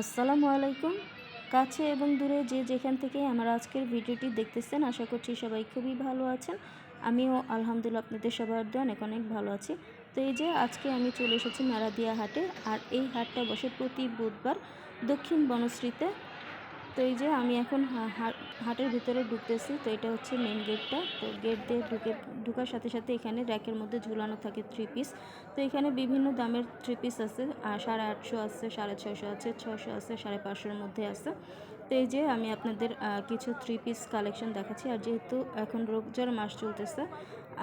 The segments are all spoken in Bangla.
আসসালামু আলাইকুম। কাছে এবং দূরে যে যেখান থেকে আমার আজকের ভিডিওটি দেখতেছেন, আশা করছি সবাই খুবই ভালো আছেন। আমিও আলহামদুলিল্লাহ আপনাদের সবার দিয়ে অনেক অনেক ভালো আছি। তো এই যে আজকে আমি চলে এসেছি নারাদিয়া হাটে, আর এই হাটটা বসে প্রতি বুধবার দক্ষিণ বনশ্রীতে তো এই যে আমি এখন হাটের ভিতরে ঢুকতেছি, তো এটা হচ্ছে মেন গেটটা তো গেট দিয়ে ঢুকে, ঢুকার সাথে সাথে এখানে র্যাকের মধ্যে ঝুলানো থাকে থ্রি পিস তো এখানে বিভিন্ন দামের থ্রি পিস আছে সাড়ে আটশো আছে, সাড়ে ছশো আছে ছশো আছে, সাড়ে পাঁচশোর মধ্যে আছে। তো এই যে আমি আপনাদের কিছু থ্রি পিস কালেকশন দেখাচ্ছি। আর যেহেতু এখন রোগজার মাস চলতেছে,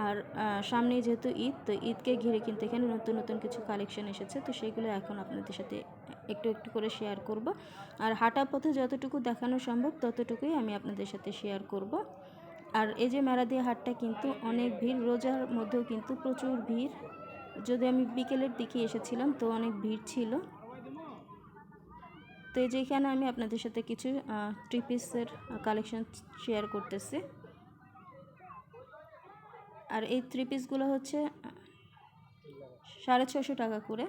আর সামনেই যেহেতু ঈদ, তো ঈদকে ঘিরে কিন্তু এখানে নতুন নতুন কিছু কালেকশন এসেছে। তো সেগুলো এখন আপনাদের সাথে একটু একটু করে শেয়ার করব। আর হাঁটা পথে যতটুকু দেখানো সম্ভব, ততটুকুই আমি আপনাদের সাথে শেয়ার করব। আর এই যে মেরাদিয়া হাটটা কিন্তু অনেক ভিড়, রোজার মধ্যেও কিন্তু প্রচুর ভিড়। যদি আমি বিকেলের দিকে এসেছিলাম, তো অনেক ভিড় ছিল। তো এই যে এখানে আমি আপনাদের সাথে কিছু থ্রি পিসের কালেকশন শেয়ার করতেছি। আর এই থ্রি পিসগুলো হচ্ছে সাড়ে ছশো টাকা করে।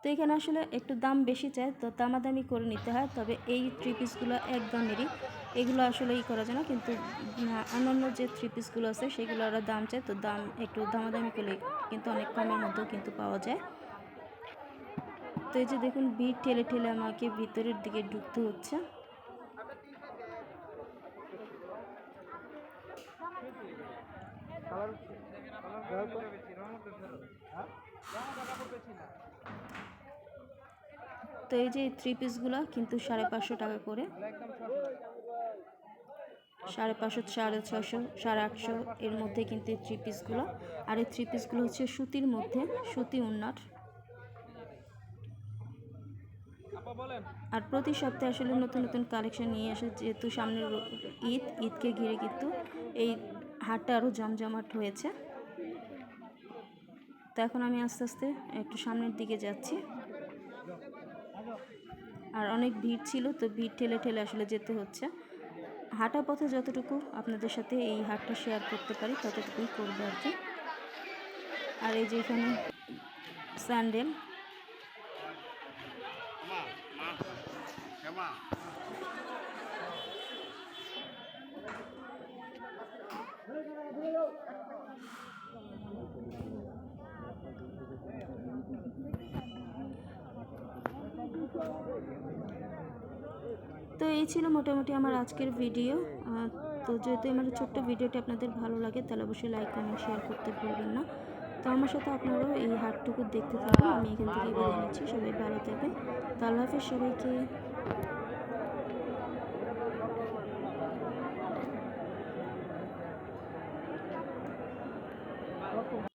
তো এখানে আসলে একটু দাম বেশি চায় তো দামাদামি করে নিতে হয়, তবে এই থ্রি পিসগুলো এক এগুলো আসলে ই করা যায় না, কিন্তু অন্যান্য যে থ্রি পিসগুলো আছে সেগুলো ওরা দাম চায় তো দাম একটু দামাদামি করলে কিন্তু অনেক কমের মধ্যেও কিন্তু পাওয়া যায়। তো এই যে দেখুন ভিড় ঠেলে ঠেলে আমাকে ভিতরের দিকে ঢুকতে হচ্ছে। তো এই যে থ্রি পিসগুলো কিন্তু সাড়ে পাঁচশো টাকা করে। সাড়ে পাঁচশো, সাড়ে ছশো সাড়ে আটশো এর মধ্যে কিন্তু এই থ্রি পিসগুলো আর এই থ্রি পিসগুলো হচ্ছে সুতির মধ্যে, সুতি উন্নাট আর প্রতি সপ্তাহে আসলে নতুন নতুন কালেকশন নিয়ে আসে, যেহেতু সামনে রো- ঈদ, ঈদকে ঘিরে কিন্তু এই হাটটা আরও জমজমাট হয়েছে। তো এখন আমি আস্তে আস্তে একটু সামনের দিকে যাচ্ছি। আর অনেক ভিড় ছিল, তো ভিড় ঠেলে ঠেলে আসলে যেতে হচ্ছে। হাঁটা পথে যতটুকু আপনাদের সাথে এই হাটটা শেয়ার করতে পারি, ততটুকুই করব আর কি। আর এই যে এখানে স্যান্ডেল তো এই ছিল মোটামুটি আমার আজকের ভিডিও তো যেহেতু আমার ছোট্ট ভিডিওটি আপনাদের ভালো লাগে, তাহলে অবশ্যই লাইক কমেন্ট শেয়ার করতে ভুলবেন না। তো আমার সাথে আপনারাও এই হাটটুকু দেখতে থাকুন। আমি এখান থেকে বলে নিচ্ছি। সবাই ভালো থাকবেন। তো আল্লাহ হাফেজ সবাইকে।